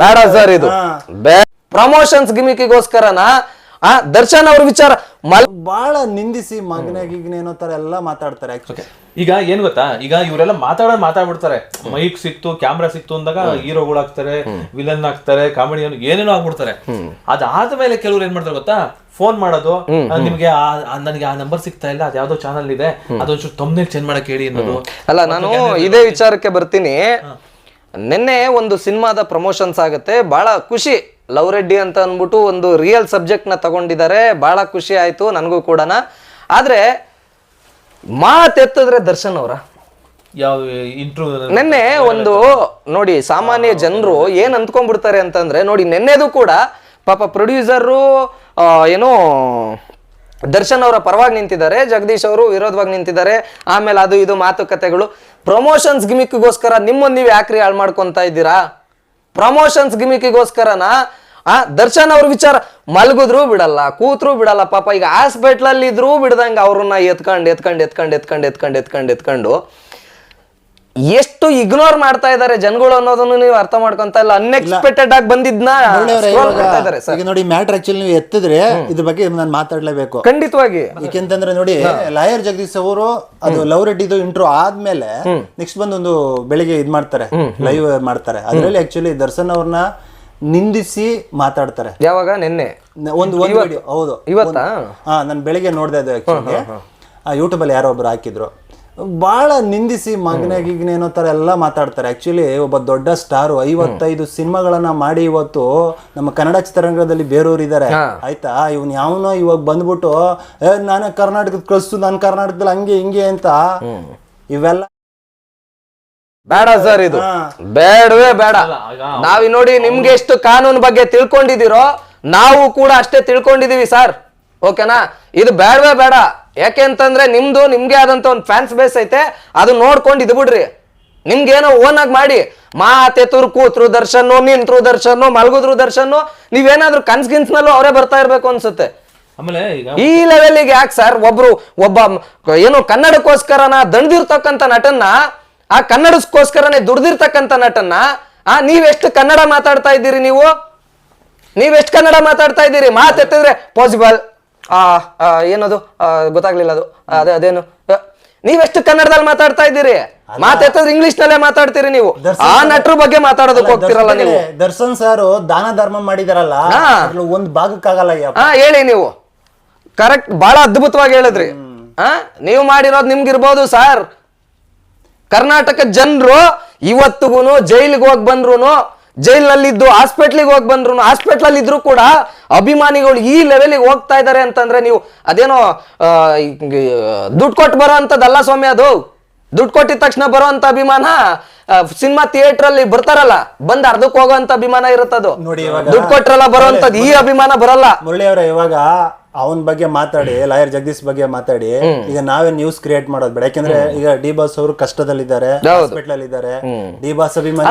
ಬೇಡ ಸರ್ ಇದು. ಪ್ರಮೋಷನ್ಸ್ ಗಿಮಿಕಿಗೋಸ್ಕರನ? ಆ ದರ್ಶನ್ ಅವ್ರ ವಿಚಾರ ಮಲ್ ಬಹಳ ನಿಂದಿಸಿ ಮಗನ ಏನೋ ತರ ಎಲ್ಲ ಮಾತಾಡ್ತಾರೆ. ಈಗ ಏನ್ ಗೊತ್ತಾ? ಈಗ ಇವರೆಲ್ಲ ಮಾತಾಡೋದ್ ಮಾತಾಡ್ಬಿಡ್ತಾರೆ. ಮೈಕ್ ಸಿಕ್ತು ಕ್ಯಾಮ್ರಾ ಸಿಕ್ತು ಅಂದಾಗ ಹೀರೋಗಳು ಆಗ್ತಾರೆ ವಿಲನ್ ಆಗ್ತಾರೆ ಕಾಮಿಡಿಯನ್ ಏನೇನೋ ಆಗ್ಬಿಡ್ತಾರೆ. ಅದಾದ್ಮೇಲೆ ಕೆಲವ್ರು ಏನ್ ಮಾಡ್ತಾರೆ ಗೊತ್ತಾ? ಫೋನ್ ಮಾಡೋದು ನಿಮ್ಗೆ ನನಗೆ ಆ ನಂಬರ್ ಸಿಗ್ತಾ ಇಲ್ಲ ಅದ್ಯಾವ್ದೋ ಚಾನಲ್ ಇದೆ ಅದೊಂಚೂರು ತಮ್ಮನೇ ಚೇಂಜ್ ಮಾಡಕ್ ಹೇಳಿ ಅನ್ನೋದು. ಅಲ್ಲ ನಾನು ಇದೇ ವಿಚಾರಕ್ಕೆ ಬರ್ತೀನಿ. ನಿನ್ನೆ ಒಂದು ಸಿನಿಮಾದ ಪ್ರಮೋಷನ್ಸ್ ಆಗುತ್ತೆ. ಭಾಳ ಖುಷಿ. ಲವ್ ರೆಡ್ಡಿ ಅಂತ ಅಂದ್ಬಿಟ್ಟು ಒಂದು ರಿಯಲ್ ಸಬ್ಜೆಕ್ಟ್ನ ತಗೊಂಡಿದ್ದಾರೆ. ಭಾಳ ಖುಷಿ ಆಯಿತು ನನಗೂ ಕೂಡ ಆದರೆ ಮಾತೆತ್ತಿದ್ರೆ ದರ್ಶನ್ ಅವರ? ಯಾವ ಇಂಟರ್ವ್ಯೂ ನಿನ್ನೆ ಒಂದು ನೋಡಿ ಸಾಮಾನ್ಯ ಜನರು ಏನು ಅಂದ್ಕೊಂಡ್ಬಿಡ್ತಾರೆ ಅಂತಂದರೆ ನೋಡಿ ನಿನ್ನೆದು ಕೂಡ ಪಾಪ ಪ್ರೊಡ್ಯೂಸರು ಏನೋ ದರ್ಶನ್ ಅವರ ಪರವಾಗಿ ನಿಂತಿದ್ದಾರೆ ಜಗದೀಶ್ ಅವರು ವಿರೋಧವಾಗಿ ನಿಂತಿದ್ದಾರೆ. ಆಮೇಲೆ ಅದು ಇದು ಮಾತುಕತೆಗಳು. ಪ್ರಮೋಷನ್ಸ್ ಗಿಮಿಕ್ಗೋಸ್ಕರ ನಿಮ್ಮನ್ನು ನೀವು ಯಾಕ್ರಿ ಹಾಳು ಮಾಡ್ಕೊತಾ ಇದ್ದೀರಾ? ಪ್ರಮೋಷನ್ಸ್ ಗಿಮಿಕ್ಗೋಸ್ಕರನಾ ಆ, ದರ್ಶನ್ ಅವ್ರ ವಿಚಾರ ಮಲಗಿದ್ರು ಬಿಡಲ್ಲ, ಕೂತ್ರು ಬಿಡಲ್ಲ, ಪಾಪ ಈಗ ಹಾಸ್ಪಿಟ್ಲಲ್ಲಿ ಇದ್ರೂ ಬಿಡ್ದಂಗೆ ಅವ್ರನ್ನ ಎತ್ಕೊಂಡು ಎತ್ಕೊಂಡು ಎತ್ಕೊಂಡು ಎತ್ಕೊಂಡು ಎತ್ಕೊಂಡು ಎತ್ಕೊಂಡು ಎತ್ಕೊಂಡು ಎಷ್ಟು ಇಗ್ನೋರ್ ಮಾಡ್ತಾ ಇದ್ದಾರೆ ಜನಗಳು ಅನ್ನೋದನ್ನು ನೀವು ಅರ್ಥ ಮಾಡ್ಕೊಂತ ಇಲ್ಲ. ಅನ್ಎಕ್ಸ್ಪೆಕ್ಟೆಡ್ ಆಗಿ ಬಂದಿದ್ನ ಈಗ ನೋಡಿ ಮ್ಯಾಟರ್ ಆಕ್ಚುಲಿ ನೀವು ಎತ್ತಿದ್ರೆ ಇದ್ರ ಬಗ್ಗೆ ನಾನು ಮಾತಾಡ್ಲೇಬೇಕು. ಖಂಡಿತವಾಗಿ. ಯಾಕೆಂತಂದ್ರೆ ನೋಡಿ ಲಾಯರ್ ಜಗದೀಶ್ ಅವರು ಅದು ಲವ್ ರೆಡ್ಡಿದು ಇಂಟ್ರೋ ಆದ್ಮೇಲೆ ನೆಕ್ಸ್ಟ್ ಬಂದು ಒಂದು ಬೆಳಿಗ್ಗೆ ಇದ್ ಮಾಡ್ತಾರೆ ಲೈವ್ ಮಾಡ್ತಾರೆ. ಅದ್ರಲ್ಲಿ ಆಕ್ಚುಲಿ ದರ್ಶನ್ ಅವ್ರನ್ನ ನಿಂದಿಸಿ ಮಾತಾಡ್ತಾರೆ. ಯಾವಾಗ? ನಿನ್ನೆ. ಒಂದು ಒಂದು ವಿಡಿಯೋ ಹೌದು. ಇವತ್ತಾ? ಹಾ ನಾನು ಬೆಳಿಗ್ಗೆ ನೋಡ್ದೆ ಅದು ಆಕ್ಚುಲಿ ಯೂಟ್ಯೂಬ್ ಅಲ್ಲಿ ಯಾರೋ ಒಬ್ರು ಹಾಕಿದ್ರು. ಬಹಳ ನಿಂದಿಸಿ ಮಗನ ಥರ ಏನೋ ತರ ಎಲ್ಲ ಮಾತಾಡ್ತಾರೆ. ಆಕ್ಚುಲಿ ಒಬ್ಬ ದೊಡ್ಡ ಸ್ಟಾರು ಐವತ್ತೈದು ಸಿನಿಮಾಗಳನ್ನ ಮಾಡಿ ಇವತ್ತು ನಮ್ಮ ಕನ್ನಡ ಚಿತ್ರರಂಗದಲ್ಲಿ ಬೇರೆಯವ್ರು ಇದ್ದಾರೆ ಆಯ್ತಾ? ಇವ್ನು ಯಾವನೋ ಇವಾಗ ಬಂದ್ಬಿಟ್ಟು ಏ ನಾನು ಕರ್ನಾಟಕದ ಕಳಿಸ್ತು ನಾನು ಕರ್ನಾಟಕದಲ್ಲಿ ಹಂಗೆ ಹಿಂಗೆ ಅಂತ. ಇವೆಲ್ಲ ಬೇಡ ಸರ್ ಇದು. ಬೇಡವೇ ಬೇಡ. ನಾವಿ ನೋಡಿ ನಿಮ್ಗೆ ಎಷ್ಟು ಕಾನೂನು ಬಗ್ಗೆ ತಿಳ್ಕೊಂಡಿದ್ದೀರೋ ನಾವು ಕೂಡ ಅಷ್ಟೇ ತಿಳ್ಕೊಂಡಿದೀವಿ ಸರ್. ಓಕೆನಾ? ಇದು ಬೇಡವೇ ಬೇಡ. ಯಾಕೆ ಅಂತಂದ್ರೆ ನಿಮ್ದು ನಿಮ್ಗೆ ಆದಂತ ಒಂದು ಫ್ಯಾನ್ಸ್ ಬೇಸ್ ಐತೆ ಅದು ನೋಡ್ಕೊಂಡು ಇದು ಬಿಡ್ರಿ. ನಿಮ್ಗೇನೋ ಓನ್ ಆಗಿ ಮಾಡಿ ಮಾತೆ ತುರು ಕೂತ್ರು ದರ್ಶನ್ ನಿಂತ್ರು ದರ್ಶನ್ ಮಲಗುದ್ರು ದರ್ಶನ್ ನೀವೇನಾದ್ರೂ ಕನ್ಸ್ ಗಿನ್ಸ್ನಲ್ಲೂ ಅವರೇ ಬರ್ತಾ ಇರ್ಬೇಕು ಅನ್ಸುತ್ತೆ. ಆಮೇಲೆ ಈ ಲೆವೆಲ್ಗೆ ಯಾಕೆ ಸರ್ ಒಬ್ರು ಒಬ್ಬ ಏನು ಕನ್ನಡಕ್ಕೋಸ್ಕರನ ದಣದಿರ್ತಕ್ಕಂಥ ನಟನ್ನ ಆ ಕನ್ನಡಕ್ಕೋಸ್ಕರನೇ ದುಡ್ದಿರ್ತಕ್ಕಂಥ ನಟನ್ನ ಆ ನೀವೆಷ್ಟು ಕನ್ನಡ ಮಾತಾಡ್ತಾ ಇದ್ದೀರಿ ನೀವು? ನೀವೆಷ್ಟು ಕನ್ನಡ ಮಾತಾಡ್ತಾ ಇದ್ದೀರಿ? ಮಾತೆತ್ತಿದ್ರೆ ಪಾಸಿಬಲ್ ಆ ಏನದು? ಗೊತ್ತಾಗ್ಲಿಲ್ಲ ಅದು. ಅದೇ ಅದೇನು? ನೀವೆಷ್ಟು ಕನ್ನಡದಲ್ಲಿ ಮಾತಾಡ್ತಾ ಇದ್ದೀರಿ? ಮಾತಾಡ್ತದ್ರೆ ಇಂಗ್ಲಿಷ್ ನಲ್ಲೇ ಮಾತಾಡ್ತೀರಿ ನೀವು. ಆ ನಟರ ಬಗ್ಗೆ ಮಾತಾಡೋದಕ್ಕೆ ಹೋಗ್ತಿರಲ್ಲ ನೀವು. ದರ್ಶನ್ ಸರ್ ದಾನ ಧರ್ಮ ಮಾಡಿದಾರಲ್ಲ ಒಂದ್ ಭಾಗಕ್ಕಾಗಲ್ಲ ಹಾ ಹೇಳಿ ನೀವು. ಕರೆಕ್ಟ್ ಬಹಳ ಅದ್ಭುತವಾಗಿ ಹೇಳಿದ್ರಿ. ಹಾ ನೀವು ಮಾಡಿರೋದು ನಿಮ್ಗಿರ್ಬೋದು ಸರ್. ಕರ್ನಾಟಕ ಜನರು ಇವತ್ತಿಗೂ ಜೈಲಿಗೆ ಹೋಗಿ ಬಂದ್ರು ಜೈಲ್ನಲ್ಲಿದ್ದು ಹಾಸ್ಪಿಟ್ಲಿಗೆ ಹೋಗಿ ಬಂದ್ರು ಹಾಸ್ಪಿಟ್ಲಲ್ಲಿ ಇದ್ರು ಕೂಡ ಅಭಿಮಾನಿಗಳು ಈ ಲೆವೆಲಿಗೆ ಹೋಗ್ತಾ ಇದ್ದಾರೆ ಅಂತಂದ್ರೆ ನೀವು ಅದೇನೋ ದುಡ್ಡು ಕೊಟ್ಟು ಬರೋ ಅಂಥದ್ದಲ್ಲ ಸ್ವಾಮಿ ಅದು? ದುಡ್ಡು ಕೊಟ್ಟಿದ ತಕ್ಷಣ ಬರೋ ಅಂತ ಅಭಿಮಾನ ಸಿನಿಮಾ ಥಿಯೇಟರ್ ಅಲ್ಲಿ ಬರ್ತಾರಲ್ಲ ಬಂದ್ ಅರ್ಧಕ್ಕೆ ಹೋಗೋ ಅಂತ ಅಭಿಮಾನ ಇರುತ್ತದು. ದುಡ್ಡು ಕೊಟ್ರಲ್ಲ ಬರೋಂಥದ್ದು ಈ ಅಭಿಮಾನ ಬರಲ್ಲ. ಮುರಳಿ ಅವರ ಇವಾಗ ಅವನ ಬಗ್ಗೆ ಮಾತಾಡಿ ಲಾಯರ್ ಜಗದೀಶ್ ಬಗ್ಗೆ ಮಾತಾಡಿ ಈಗ ನಾವೇ ನ್ಯೂಸ್ ಕ್ರಿಯೇಟ್ ಮಾಡೋದು ಬೇಡ. ಯಾಕಂದ್ರೆ ಈಗ ಡಿ ಬಾಸ್ ಅವರು ಕಷ್ಟದಲ್ಲಿದ್ದಾರೆ ಹಾಸ್ಪಿಟಲ್ ಅಲ್ಲಿ ಇದ್ದಾರೆ. ಡಿ ಬಾಸ್ ಅಭಿಮಾನಿ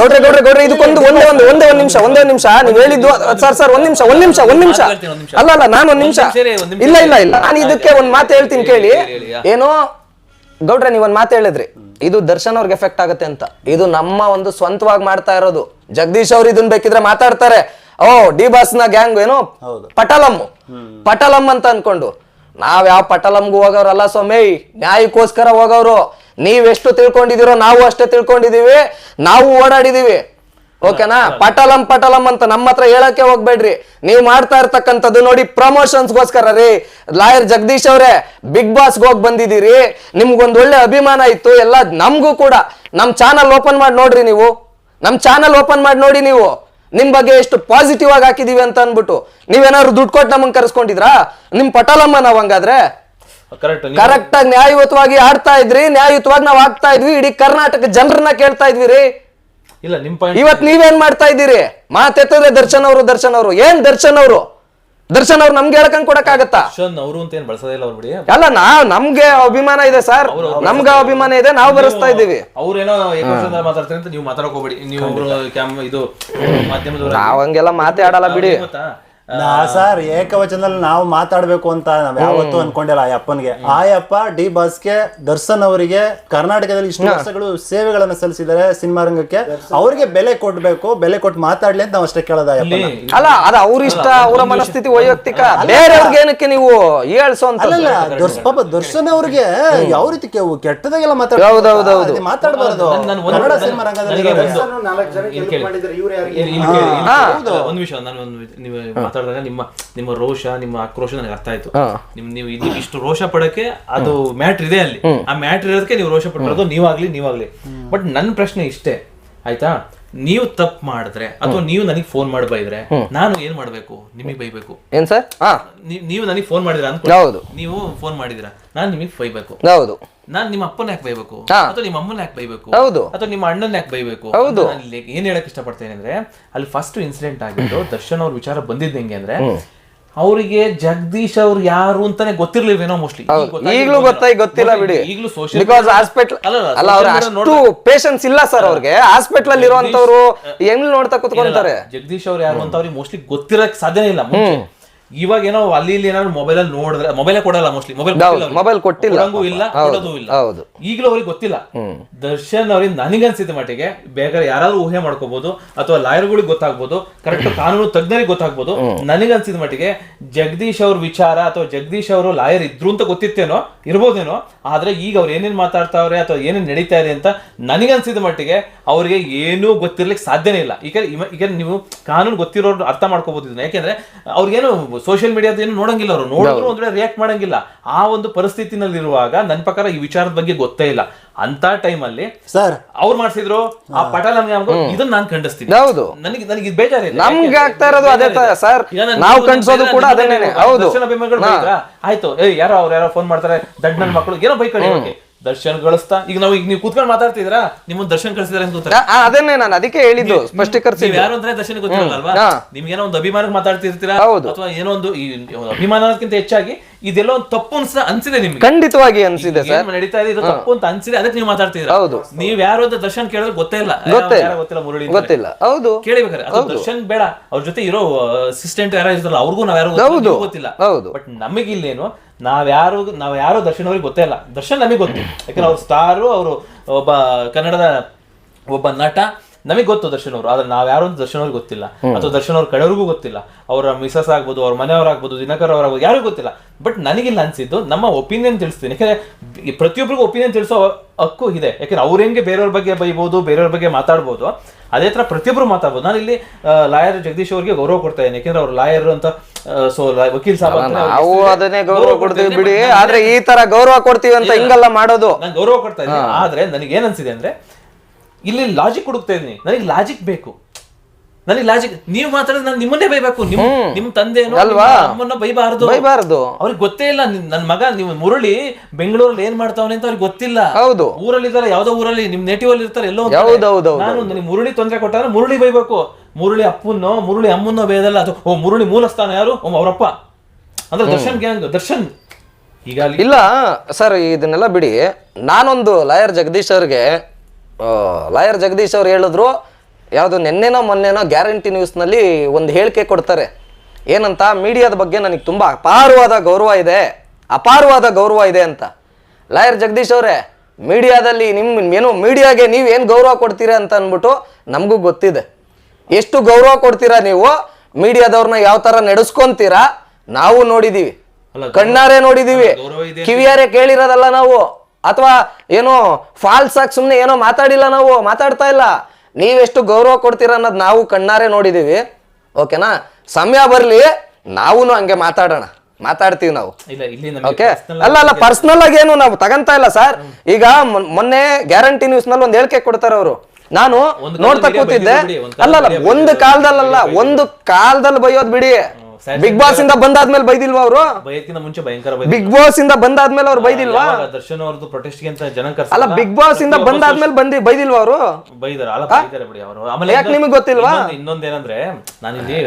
ಗೌಡ್ರೆ ಗೌಡ್ರೆ ಗೌಡ್ರೆ ಇದಕ್ಕೊಂದು ಒಂದೇ ಒಂದು ಒಂದೇ ಒಂದ್ ನಿಮಿಷ ಒಂದೇ ಒಂದ್ ನಿಮಿಷ ನೀವು ಹೇಳಿದ್ದು ಸರ್ ಸರ್ ಒಂದ್ ನಿಮಿಷ ಒಂದ್ ನಿಮಿಷ ಒಂದ್ ನಿಮಿಷ. ಅಲ್ಲ ಅಲ್ಲ ನಾನು ಒಂದ್ ನಿಮಿಷ. ಇಲ್ಲ ಇಲ್ಲ ಇಲ್ಲ. ನಾನು ಇದಕ್ಕೆ ಒಂದ್ ಮಾತು ಹೇಳ್ತೀನಿ ಕೇಳಿ. ಏನೋ? ಗೌಡ್ರೆ ನೀವ್ ಒಂದ್ ಮಾತು ಹೇಳಿದ್ರಿ. ಇದು ದರ್ಶನ್ ಅವ್ರಿಗೆ ಎಫೆಕ್ಟ್ ಆಗುತ್ತೆ ಅಂತ. ಇದು ನಮ್ಮ ಒಂದು ಸ್ವಂತವಾಗಿ ಮಾಡ್ತಾ ಇರೋದು. ಜಗದೀಶ್ ಅವ್ರು ಇದನ್ ಬೇಕಿದ್ರೆ ಮಾತಾಡ್ತಾರೆ. ಓ ಡಿ ಬಾಸ್ನ ಗ್ಯಾಂಗ್ ಏನು ಹೌದು. ಪಟಲಂ ಅಂತ ಅನ್ಕೊಂಡು. ನಾವ್ ಯಾವ ಪಟಲಂಗೂ ಹೋಗೋರಲ್ಲ ಸ್ವಾಮಿ ನ್ಯಾಯಕ್ಕೋಸ್ಕರ ಹೋಗೋರು. ನೀವೆಷ್ಟು ತಿಳ್ಕೊಂಡಿದಿರೋ ನಾವು ಅಷ್ಟೇ ತಿಳ್ಕೊಂಡಿದೀವಿ ನಾವು ಓಡಾಡಿದೀವಿ ಓಕೆನಾ? ಪಟಲಂ ಪಟಲಂ ಅಂತ ನಮ್ಮ ಹತ್ರ ಹೇಳಕ್ಕೆ ಹೋಗ್ಬೇಡ್ರಿ. ನೀವು ಮಾಡ್ತಾ ಇರ್ತಕ್ಕಂಥದ್ದು ನೋಡಿ ಪ್ರಮೋಷನ್ಸ್ಗೋಸ್ಕರ ರೀ. ಲಾಯರ್ ಜಗದೀಶ್ ಅವರೇ ಬಿಗ್ ಬಾಸ್ಗೆ ಹೋಗಿ ಬಂದಿದ್ದೀರಿ. ನಿಮ್ಗೊಂದು ಒಳ್ಳೆ ಅಭಿಮಾನ ಇತ್ತು ಎಲ್ಲ ನಮಗೂ ಕೂಡ. ನಮ್ ಚಾನಲ್ ಓಪನ್ ಮಾಡಿ ನೋಡ್ರಿ ನೀವು. ನಮ್ ಚಾನಲ್ ಓಪನ್ ಮಾಡಿ ನೋಡಿ ನೀವು. ನಿಮ್ ಬಗ್ಗೆ ಎಷ್ಟು ಪಾಸಿಟಿವ್ ಆಗಿ ಹಾಕಿದೀವಿ ಅಂತ ಅನ್ಬಿಟ್ಟು ನೀವೇನಾದ್ರು ದುಡ್ಡು ಕೊಟ್ಟು ನಮ್ಮನ್ನ ಕರೆಸ್ಕೊಂಡಿದ್ರಾ? ನಿಮ್ ಪಟಲಮ್ಮ ನಾವ್ ಹಂಗಾದ್ರೆ? ಕರೆಕ್ಟ್ ಆಗಿ ನ್ಯಾಯಯುತವಾಗಿ ಆಡ್ತಾ ಇದ್ರಿ ನ್ಯಾಯಯುತವಾಗಿ ನಾವ್ ಆಗ್ತಾ ಇದ್ವಿ ಇಡೀ ಕರ್ನಾಟಕ ಜನರನ್ನ ಕೇಳ್ತಾ ಇದ್ವಿ ರೀ. ಇಲ್ಲ ನಿಮ್ ಪಾಯಿಂಟ್ ಇವತ್ ನೀವೇನ್ ಮಾಡ್ತಾ ಇದ್ದೀರಿ? ಮಾತೆತ್ತಿದ್ರೆ ದರ್ಶನ್ ಅವರು ದರ್ಶನ್ ಅವರು. ಏನ್ ದರ್ಶನ್ ಅವರು? ದರ್ಶನ್ ಅವ್ರು ನಮ್ಗೆ ಹೇಳ್ಕೊಂಡ್ ಕೊಡಕ್ಕಾಗತ್ತಾ? ದರ್ಶನ್ ಅವರು ಅಂತ ಏನ್ ಬಳಸೋದಿಲ್ಲ ಅವ್ರ ಬಿಡಿ. ಅಲ್ಲ ನಾವ್ ನಮ್ಗೆ ಅಭಿಮಾನ ಇದೆ ಸರ್. ನಮ್ಗೆ ಅಭಿಮಾನ ಇದೆ ನಾವು ಬರೆಸ್ತಾ ಇದ್ದೀವಿ. ಅವ್ರೇನೋ ಏಕವಚನದಲ್ಲಿ ಮಾತಾಡ್ತಾರೆ ಅಂತ ನೀವು ಮಾತಾಡಕ್ ಹೋಗ್ಬೇಡಿ. ನೀವು ಕ್ಯಾಮ್ ಇದು ಮಾಧ್ಯಮದವ್ರು ನಾವ್ ಹಂಗೆಲ್ಲ ಮಾತಾಡಲ್ಲ ಬಿಡಿ. ಸರ್ ಏಕವಚನದಲ್ಲಿ ನಾವು ಮಾತಾಡ್ಬೇಕು ಅಂತ ನಾವ್ ಯಾವತ್ತೂ ಅನ್ಕೊಂಡಿಲ್ಲ ಆ ಅಪ್ಪನ್ಗೆ. ಆ ಅಪ್ಪ ಡಿ ಬಾಸ್ಕೆ ದರ್ಶನ್ ಅವರಿಗೆ ಕರ್ನಾಟಕದಲ್ಲಿ ಇಷ್ಟು ವರ್ಷಗಳು ಸೇವೆಗಳನ್ನ ಸಲ್ಲಿಸಿದ್ದಾರೆ ಸಿನಿಮಾ ರಂಗಕ್ಕೆ. ಅವ್ರಿಗೆ ಬೆಲೆ ಕೊಡ್ಬೇಕು ಬೆಲೆ ಕೊಟ್ಟು ಮಾತಾಡ್ಲಿ ಅಂತ ನಾವ್ ಅಷ್ಟೇ ಕೇಳೋದ ಅಲ್ಲ ಅದ ಅವ್ರ ಇಷ್ಟ. ಅವರ ಮನಸ್ಥಿತಿ ವೈಯಕ್ತಿಕ. ಬೇರೆಯವ್ರಿಗೆ ಏನಕ್ಕೆ ನೀವು ಹೇಳ್ಸೋ ಅಂತ ಅಲ್ಲ ದರ್ಶ್ ಪಾಪ ದರ್ಶನ್ ಅವ್ರಿಗೆ ಯಾವ ರೀತಿ ಕೆಟ್ಟದಾಗೆಲ್ಲ ಮಾತಾಡ್ಬಾರ್ದು. ಮಾತಾಡ್ತಾರೆ ಮಾತಾಡಬಾರ್ದು ಕನ್ನಡ ಸಿನಿಮಾ ರಂಗದಲ್ಲಿ ಒಂದು- ವಿಷಯ ನಾನು ಒಂದು ನೀವು ಮಾತಾಡಿದಾಗ ನಿಮ್ಮ ನಿಮ್ಮ ರೋಷ ನಿಮ್ಮ ಆಕ್ರೋಶ ನನಗೆ ಅರ್ಥ ಆಯ್ತು. ನಿಮ್ ನೀವು ಇದು ಇಷ್ಟು ರೋಷ ಪಡಕ್ಕೆ ಅದು ಮ್ಯಾಟ್ರ್ ಇದೆ ಅಲ್ಲಿ. ಆ ಮ್ಯಾಟ್ರ್ ಇರೋದಕ್ಕೆ ನೀವು ರೋಷ ಪಟ್ಟಿರೋದು ನೀವಾಗ್ಲಿ ನೀವಾಗ್ಲಿ. ಬಟ್ ನನ್ನ ಪ್ರಶ್ನೆ ಇಷ್ಟೇ ಆಯ್ತಾ? ನೀವು ತಪ್ಪು ಮಾಡಿದ್ರೆ ಅಥವಾ ನೀವು ನನಗೆ ಫೋನ್ ಮಾಡಿ ಬೈದ್ರೆ ನಾನು ಏನ್ ಮಾಡ್ಬೇಕು? ನಿಮಗೆ ಬೈಬೇಕು. ಏನ್ ಸರ್? ಹಾ. ನೀವು ನನಗೆ ಫೋನ್ ಮಾಡಿದ್ರ ಅಂತ ಹೌದು. ನೀವು ಫೋನ್ ಮಾಡಿದಿರ ನಾನು ನಿಮಗೆ ಬೈಬೇಕು. ಹೌದು. ನಾನು ನಿಮ್ಮ ಅಪ್ಪನ ಯಾಕೆ ಬೈಬೇಕು? ಅಥವಾ ನಿಮ್ಮ ಅಮ್ಮನ ಯಾಕೆ ಬೈಬೇಕು? ಹೌದು. ಅಥವಾ ನಿಮ್ಮ ಅಣ್ಣನ ಯಾಕೆ ಬೈಬೇಕು? ಹೌದು. ಏನ್ ಹೇಳಕ್ ಇಷ್ಟಪಡ್ತೇನೆ ಅಂದ್ರೆ ಅಲ್ಲಿ ಫಸ್ಟ್ ಇನ್ಸಿಡೆಂಟ್ ಆಗಿದ್ದು ದರ್ಶನ್ ಅವ್ರ ವಿಚಾರ ಬಂದಿದ್ದು ಹೆಂಗೆ ಅಂದ್ರೆ ಅವರಿಗೆ ಜಗದೀಶ್ ಅವ್ರು ಯಾರು ಅಂತಾನೆ ಗೊತ್ತಿರ್ಲಿಲ್ವೇನೋ ಮೋಸ್ಟ್ಲಿ ಈಗ್ಲೂ ಗೊತ್ತಾಗಿ ಗೊತ್ತಿಲ್ಲ ಬಿಡಿ. ಈಗಲೂ ಸೋಷಿಯಲ್ ಬಿಕಾಸ್ ಹಾಸ್ಪಿಟಲ್ ಅಲ್ಲ ಅವ್ರ ಅಷ್ಟು ಪೇಷನ್ಸ್ ಇಲ್ಲ ಸರ್ ಅವ್ರಿಗೆ. ಹಾಸ್ಪಿಟಲ್ ಅಲ್ಲಿ ಇರುವಂತವ್ರು ಹೆಂಗ್ ನೋಡ್ತಾ ಕುತ್ಕೊಂತಾರೆ? ಜಗದೀಶ್ ಅವ್ರು ಯಾರು ಅಂತ ಅವ್ರಿಗೆ ಮೋಸ್ಟ್ಲಿ ಗೊತ್ತಿರಕ್ ಸಾಧ್ಯನೇ ಇಲ್ಲ. ಮುಂಚೆ ಇವಾಗ ಏನೋ ಅಲ್ಲಿ ಇಲ್ಲಿ ಏನಾದ್ರು ಮೊಬೈಲ್ ಅಲ್ಲಿ ನೋಡಿದ್ರೆ ಮೊಬೈಲ್ ಕೊಡಲ್ಲ ಮೋಸ್ಟ್ಲಿ ಮೊಬೈಲ್ ಮೊಬೈಲ್ ಕೊಟ್ಟಿಲ್ಲ. ಇಲ್ಲ ಕೊಡೋದು ಇಲ್ಲ. ಹೌದು. ಈಗಲೂ ಅವ್ರಿಗೆ ಗೊತ್ತಿಲ್ಲ. ದರ್ಶನ್ ಅವ್ರಿಗೆ ನನಗನ್ಸಿದ ಮಟ್ಟಿಗೆ ಬೇಕಾದ್ರೆ ಯಾರಾದ್ರೂ ಊಹೆ ಮಾಡ್ಕೋಬಹುದು ಅಥವಾ ಲಾಯರ್ಗಳಿಗೆ ಗೊತ್ತಾಗ್ಬೋದು ಕರೆಕ್ಟ್ ಕಾನೂನು ತಜ್ಞರಿಗೆ ಗೊತ್ತಾಗ್ಬೋದು ನನಗನ್ಸಿದ ಮಟ್ಟಿಗೆ ಜಗದೀಶ್ ಅವ್ರ ವಿಚಾರ ಅಥವಾ ಜಗದೀಶ್ ಅವರು ಲಾಯರ್ ಇದ್ರು ಅಂತ ಗೊತ್ತಿತ್ತೇನೋ ಇರ್ಬೋದೇನೋ ಆದ್ರೆ ಈಗ ಅವ್ರು ಏನೇನ್ ಮಾತಾಡ್ತಾವ್ರೆ ಅಥವಾ ಏನೇನ್ ನಡೀತಾ ಇದೆ ಅಂತ ನನಗನ್ಸಿದ ಮಟ್ಟಿಗೆ ಅವ್ರಿಗೆ ಏನೂ ಗೊತ್ತಿರ್ಲಿಕ್ಕೆ ಸಾಧ್ಯನೇ ಇಲ್ಲ. ಈಗ ಈಗ ನೀವು ಕಾನೂನು ಗೊತ್ತಿರೋರು ಅರ್ಥ ಮಾಡ್ಕೋಬಹುದು ಇದನ್ನ ಯಾಕೆಂದ್ರೆ ಅವ್ರಿಗೇನು ಸೋಷಿಯಲ್ ಮೀಡಿಯಾದ ಏನು ನೋಡಂಗಿಲ್ಲ ಅವರು. ನೋಡಿದ್ರು ಒಂದ್ ರಿಯಾಕ್ಟ್ ಮಾಡಂಗಿಲ್ಲ. ಆ ಒಂದು ಪರಿಸ್ಥಿತಿನಲ್ಲಿ ಇರುವಾಗ ನನ್ನ ಪ್ರಕಾರ ಈ ವಿಚಾರದ ಬಗ್ಗೆ ಗೊತ್ತೇ ಇಲ್ಲ. ಅಂತ ಟೈಮಲ್ಲಿ ಸರ್ ಅವ್ರು ಮಾಡಿಸಿದ್ರು ಆ ಪಟಲ ಇದನ್ನ ನಾನು ಖಂಡಿಸ್ತೀನಿ. ಹೌದು. ನನಗೆ ನನಗೆ ಇದು ಬೇಜಾರಿ ನಮ್ಗೆ ಆಗ್ತಾ ಇರೋದು ಅದೇ ತರ ಸರ್ ನಾವು ಖಂಡಿಸೋದು ಕೂಡ ಅದೇನೇ. ಹೌದು. ಆಯ್ತು. ಏ ಯಾರೋ ಅವ್ರು ಯಾರೋ ಫೋನ್ ಮಾಡ್ತಾರೆ ದಡ್ಡನ ನನ್ನ ಮಕ್ಕಳು ಏನೋ ಬೈಕ್ ಓಕೆ ದರ್ಶನ್ ಗಳಿಸ್ತಾ ಈಗ ನಾವು ಈಗ ನೀವು ಕೂತ್ಕೊಂಡು ಮಾತಾಡ್ತಿದ್ರಾ ನಿಮ್ಮನ್ನ ದರ್ಶನ್ ಕಳಿಸಿದ್ರೆ ಅಂತ ಗೊತ್ತಾ ಆ, ಅದನ್ನೇ ನಾನು ಅದಕ್ಕೆ ಹೇಳಿದ್ದು ಸ್ಪಷ್ಟೀಕರಿಸಿ ನೀವ್ ಯಾರು ಅಂದ್ರೆ ದರ್ಶನ್ ಗೊತ್ತಿರಲ್ಲ ಅಲ್ವಾ? ಹಾ. ನಿಮ್ಗೆ ಏನೋ ಒಂದು ಅಭಿಮಾನಕ್ಕೆ ಮಾತಾಡ್ತಿರ್ತೀರಾ? ಹೌದು. ಅಥವಾ ಏನೋ ಒಂದು ಈ ಒಂದು ಅಭಿಮಾನ ಹೆಚ್ಚಾಗಿ ಇದೆಲ್ಲ ಒಂದು ತಪ್ಪು ಅನ್ಸ ಅನ್ಸಿದೆ ನಿಮ್ಗೆ. ಖಂಡಿತವಾಗಿ ಅನ್ಸಿದೆ ಸರ್. ಏನ್ ನಡೀತಾ ಇದೆ ಇದು ತಪ್ಪು ಅಂತ ಅನ್ಸಿದೆ ಅದಕ್ಕೆ ನೀವು ಮಾತಾಡ್ತಿದ್ರ ಹೌದು. ನೀವ್ ಯಾರು ಅಂತ ದರ್ಶನ್ ಕೇಳಿದ್ರೆ ಗೊತ್ತೇ ಇಲ್ಲ. ಗೊತ್ತೇ ಯಾರೋ ಗೊತ್ತಿಲ್ಲ ಮುರಳಿ. ಗೊತ್ತಿಲ್ಲ. ಹೌದು. ಕೇಳಿಬೇಕಾರೆ ಅದು ದರ್ಶನ್ ಬೇಡ. ಅವ್ರ ಜೊತೆ ಇರೋ ಅಸಿಸ್ಟೆಂಟ್ ಯಾರೋ ಇರ್ತಾರಲ್ಲ ಅವ್ರಿಗೂ ನಾವ್ ಯಾರು ಹೌದು. ಗೊತ್ತಿಲ್ಲ. ಹೌದು. ಬಟ್ ನಮಗಿಲ್ಲೇನು ನಾವ್ಯಾರು ನಾವ್ ಯಾರು ದರ್ಶನ್ ಅವ್ರಿಗೆ ಗೊತ್ತೇ ಇಲ್ಲ. ದರ್ಶನ್ ನಮಗೆ ಗೊತ್ತು. ಯಾಕಂದ್ರೆ ಅವ್ರ ಸ್ಟಾರು ಅವರು ಒಬ್ಬ ಕನ್ನಡದ ಒಬ್ಬ ನಟ ನಮಗೆ ಗೊತ್ತು ದರ್ಶನ್ ಅವರು ಆದ್ರೆ ನಾವ್ ಯಾರು ಅಂತ ದರ್ಶನ್ ಅವ್ರಿಗೆ ಗೊತ್ತಿಲ್ಲ ಅಥವಾ ದರ್ಶನ್ ಅವ್ರ ಕಡೆಯವ್ರಿಗೂ ಗೊತ್ತಿಲ್ಲ. ಅವರ ಮಿಸಸ್ ಆಗ್ಬೋದು ಅವ್ರ ಮನೆಯವ್ರಾಗ್ಬೋದು ದಿನಕರ್ ಅವ್ರಾಗ್ಬೋದು ಯಾರಿಗೂ ಗೊತ್ತಿಲ್ಲ. ಬಟ್ ನನಗಿಲ್ಲ ಅನ್ಸಿದ್ದು ನಮ್ಮ ಒಪಿನಿಯನ್ ತಿಳಿಸ್ತೀನಿ. ಯಾಕಂದ್ರೆ ಪ್ರತಿಯೊಬ್ಬರಿಗೂ ಒಪಿನಿಯನ್ ತಿಳಿಸೋ ಹಕ್ಕು ಇದೆ. ಯಾಕಂದ್ರೆ ಅವ್ರ ಹೆಂಗೆ ಬೇರೆಯವ್ರ ಬಗ್ಗೆ ಬೈಬೋದು ಬೇರೆಯವ್ರ ಬಗ್ಗೆ ಮಾತಾಡ್ಬೋದು ಅದೇ ತರ ಪ್ರತಿಯೊಬ್ಬರು ಮಾತಾಡ್ಬೋದು. ನಾನು ಇಲ್ಲಿ ಲಾಯರ್ ಜಗದೀಶ್ ಅವರಿಗೆ ಗೌರವ ಕೊಡ್ತಾ ಇದ್ದೀನಿ. ಯಾಕಂದ್ರೆ ಅವ್ರು ಲಾಯರ್ ಅಂತ ಸೊ ವಕೀಲ್ ಅವ್ರಿಗೆ ನಾವು ಅದನ್ನೇ ಗೌರವ ಕೊಡ್ತೀವಿ ಬಿಡಿ. ಆದ್ರೆ ಈ ತರ ಗೌರವ ಕೊಡ್ತೀವಿ ಅಂತ ಹಿಂಗೆಲ್ಲ ಮಾಡೋದು. ನಾನು ಗೌರವ ಕೊಡ್ತಾ ಇದ್ದೀನಿ. ಆದ್ರೆ ನನಗೆ ಏನ್ ಅನ್ಸಿದೆ ಅಂದ್ರೆ ಇಲ್ಲಿ ಲಾಜಿಕ್ ಹುಡುಕ್ತಾ ಇದ್ದೀನಿ. ನನಗೆ ಲಾಜಿಕ್ ಬೇಕು. ನನಗೆ ಲಾಜಿಕ್ ನೀವು ಮಾತಾಡಿದ್ರೆ ನಾನು ನಿಮ್ಮನ್ನೇ ಬೈಬೇಕು. ನಿಮ್ ನಿಮ್ ತಂದೆ ಅಲ್ವಾ? ಬೈಬಾರದು. ಬೈಬಾರ್ದು. ಅವ್ರಿಗೆ ಗೊತ್ತೇ ಇಲ್ಲ ನಿನ್- ನನ್ ಮಗ ನೀವು ಮುರಳಿ ಬೆಂಗಳೂರಲ್ಲಿ ಏನ್ ಮಾಡ್ತಾವನೆ ಅಂತ ಅವ್ರಿಗೆ ಗೊತ್ತಿಲ್ಲ. ಹೌದು. ಊರಲ್ಲಿ ಇದಾರೆ ಯಾವ್ದೋ ಊರಲ್ಲಿ ನಿಮ್ ನೇಟಿವ್ ಅಲ್ಲಿ ಇರ್ತಾರೆ ಎಲ್ಲೋ. ನಾನು ನನಗೆ ಮುರುಳಿ ತೊಂದರೆ ಕೊಟ್ಟಾಗ ಮುರುಳಿ ಬೈಬೇಕು. ಮುರುಳಿ ಅಪ್ಪನ್ನೋ ಮುರುಳಿ ಅಮ್ಮನ್ನೋ ಬೇದಲ್ಲ ಅದು. ಓ ಮುರುಳಿ ಮೂಲಸ್ಥಾನ ಯಾರು? ಓ ಅವರಪ್ಪ. ಅಂದ್ರೆ ದರ್ಶನ್ ಗ್ಯಾಂಗ್ ದರ್ಶನ್. ಈಗ ಇಲ್ಲ ಸರ್ ಇದನ್ನೆಲ್ಲ ಬಿಡಿ. ನಾನೊಂದು ಲಾಯರ್ ಜಗದೀಶ್ ಅವ್ರಿಗೆ ಲಾಯರ್ ಜಗದೀಶ್ ಅವ್ರು ಹೇಳಿದ್ರು ಯಾವುದು ನಿನ್ನೆನೋ ಮೊನ್ನೆನೋ ಗ್ಯಾರಂಟಿ ನ್ಯೂಸ್ನಲ್ಲಿ ಒಂದು ಹೇಳಿಕೆ ಕೊಡ್ತಾರೆ. ಏನಂತ? ಮೀಡಿಯಾದ ಬಗ್ಗೆ ನನಗೆ ತುಂಬ ಅಪಾರವಾದ ಗೌರವ ಇದೆ. ಅಪಾರವಾದ ಗೌರವ ಇದೆ ಅಂತ. ಲಾಯರ್ ಜಗದೀಶ್ ಅವರೇ ಮೀಡಿಯಾದಲ್ಲಿ ನಿಮ್ಮ ಏನು ಮೀಡಿಯಾಗೆ ನೀವು ಏನು ಗೌರವ ಕೊಡ್ತೀರಾ ಅಂತ ಅಂದ್ಬಿಟ್ಟು ನಮಗೂ ಗೊತ್ತಿದೆ. ಎಷ್ಟು ಗೌರವ ಕೊಡ್ತೀರಾ ನೀವು? ಮೀಡಿಯಾದವ್ರನ್ನ ಯಾವ ಥರ ನಡೆಸ್ಕೊಂತೀರಾ? ನಾವು ನೋಡಿದ್ದೀವಿ ಕಣ್ಣಾರೆ ನೋಡಿದ್ದೀವಿ ಕಿವಿಯಾರೆ ಕೇಳಿರೋದಲ್ಲ ನಾವು. ಅಥವಾ ಏನೋ ಫಾಲ್ಸ್ ಆಗಿ ಸುಮ್ಮನೆ ಏನೋ ಮಾತಾಡಿಲ್ಲ ನಾವು ಮಾತಾಡ್ತಾ ಇಲ್ಲ. ನೀವೆಷ್ಟು ಗೌರವ ಕೊಡ್ತೀರ ಅನ್ನೋದು ನಾವು ಕಣ್ಣಾರೆ ನೋಡಿದೀವಿ. ಓಕೆನಾ? ಸಮಯ ಬರಲಿ ನಾವು ಹಂಗೆ ಮಾತಾಡೋಣ. ಮಾತಾಡ್ತೀವಿ ನಾವು. ಓಕೆ? ಅಲ್ಲ ಅಲ್ಲ ಪರ್ಸನಲ್ ಆಗಿ ಏನು ನಾವು ತಗಂತ ಇಲ್ಲ ಸರ್. ಈಗ ಮೊನ್ನೆ ಗ್ಯಾರಂಟಿ ನ್ಯೂಸ್ನಲ್ಲಿ ಒಂದು ಹೇಳಿಕೆ ಕೊಡ್ತಾರೆ ಅವರು. ನಾನು ನೋಡ್ತಾ ಕೂತಿದ್ದೆ. ಅಲ್ಲ ಅಲ್ಲ ಒಂದು ಕಾಲದಲ್ಲ ಒಂದು ಕಾಲದಲ್ಲಿ ಬೈಯೋದು ಬಿಡಿ. ಬಿಗ್ ಬಾಸ್ ಇಂದ ಬಂದಾದ್ಮೇಲೆ ಬೈದಿಲ್ವಾ ಅವರು? ಬೈಯಕ್ಕಿಂತ ಮುಂಚೆ ಭಯಂಕರ ಬಿಗ್ ಬಾಸ್ ಇಂದ ಬಂದಾದ್ಮೇಲೆ ಅವ್ರು ಬೈದಿಲ್ವಾ? ಯಾವಾಗ ದರ್ಶನ್ ಅವ್ರದ್ದು ಪ್ರೊಟೆಸ್ಟ್ ಅಂತ ಜನ ಅಲ್ಲ ಬಿಗ್ ಬಾಸ್ ಇಂದ ಬಂದಾದ್ಮೇಲೆ ಬಂದಿ ಬೈದಿಲ್ವಾ ಅವರು? ಬೈದಾರ ಅಲ್ಲ ಬೈದಾರೆ ಬಿಡಿ ಅವರು. ಆಮೇಲೆ ಯಾಕೆ ನಿಮಗೆ ಗೊತ್ತಿಲ್ವಾ? ಇನ್ನೊಂದು ಏನಂದ್ರೆ ನಾನಿಲ್ಲಿ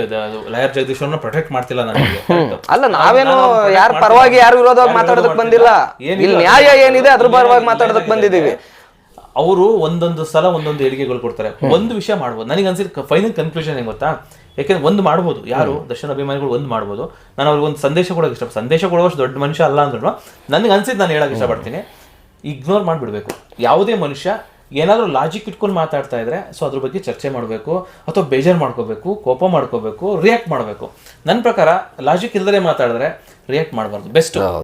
ಲಾಯರ್ ಜಗದೀಶ್ ಅವ್ರನ್ನ ಪ್ರೊಟೆಕ್ಟ್ ಮಾಡ್ತಿಲ್ಲ ನಾನು ಅಲ್ಲ ನಾವೇನು ಯಾರ ಪರವಾಗಿ ಯಾರು ವಿರೋಧವಾಗಿ ಮಾತಾಡೋದಕ್ ಬಂದಿಲ್ಲ. ಇಲ್ಲಿ ನ್ಯಾಯ ಏನಿದೆ ಅದ್ರ ಪರವಾಗಿ ಮಾತಾಡೋದಕ್ ಬಂದಿದೀವಿ ಅವರು ಒಂದೊಂದು ಸಲ ಒಂದೊಂದು ಹೇಳಿಕೆಗಳು ಕೊಡ್ತಾರೆ. ಒಂದು ವಿಷಯ ಮಾಡ್ಬೋದು. ನನಗೆ ಅನ್ಸಿದ ಫೈನಲ್ ಕನ್ಕ್ಲೂಷನ್ ಏನ್ ಗೊತ್ತಾ? ಯಾಕೆಂದ್ರೆ ಒಂದು ಮಾಡ್ಬೋದು. ಯಾರು? ದರ್ಶನ ಅಭಿಮಾನಿಗಳು ಒಂದು ಮಾಡ್ಬೋದು. ನಾನು ಅವ್ರಿಗೆ ಒಂದು ಸಂದೇಶ ಕೊಡೋಕೆ ಇಷ್ಟ ಸಂದೇಶ ಕೊಡುವಷ್ಟು ದೊಡ್ಡ ಮನುಷ್ಯ ಅಲ್ಲ ಅಂದ್ರೂ ನನಗೆ ಅನ್ಸಿದ್ದು ನಾನು ಹೇಳಕ್ಕೆ ಇಷ್ಟಪಡ್ತೀನಿ. ಇಗ್ನೋರ್ ಮಾಡಿಬಿಡ್ಬೇಕು. ಯಾವುದೇ ಮನುಷ್ಯ ಏನಾದರೂ ಲಾಜಿಕ್ ಇಟ್ಕೊಂಡು ಮಾತಾಡ್ತಾ ಇದ್ರೆ ಸೊ ಅದ್ರ ಬಗ್ಗೆ ಚರ್ಚೆ ಮಾಡಬೇಕು ಅಥವಾ ಬೇಜಾರು ಮಾಡ್ಕೋಬೇಕು ಕೋಪ ಮಾಡ್ಕೋಬೇಕು ರಿಯಾಕ್ಟ್ ಮಾಡಬೇಕು. ನನ್ನ ಪ್ರಕಾರ ಲಾಜಿಕ್ ಇಲ್ಲದೆ ಮಾತಾಡಿದ್ರೆ ರಿಯಾಕ್ಟ್ ಮಾಡಬಾರ್ದು. ಬೆಸ್ಟ್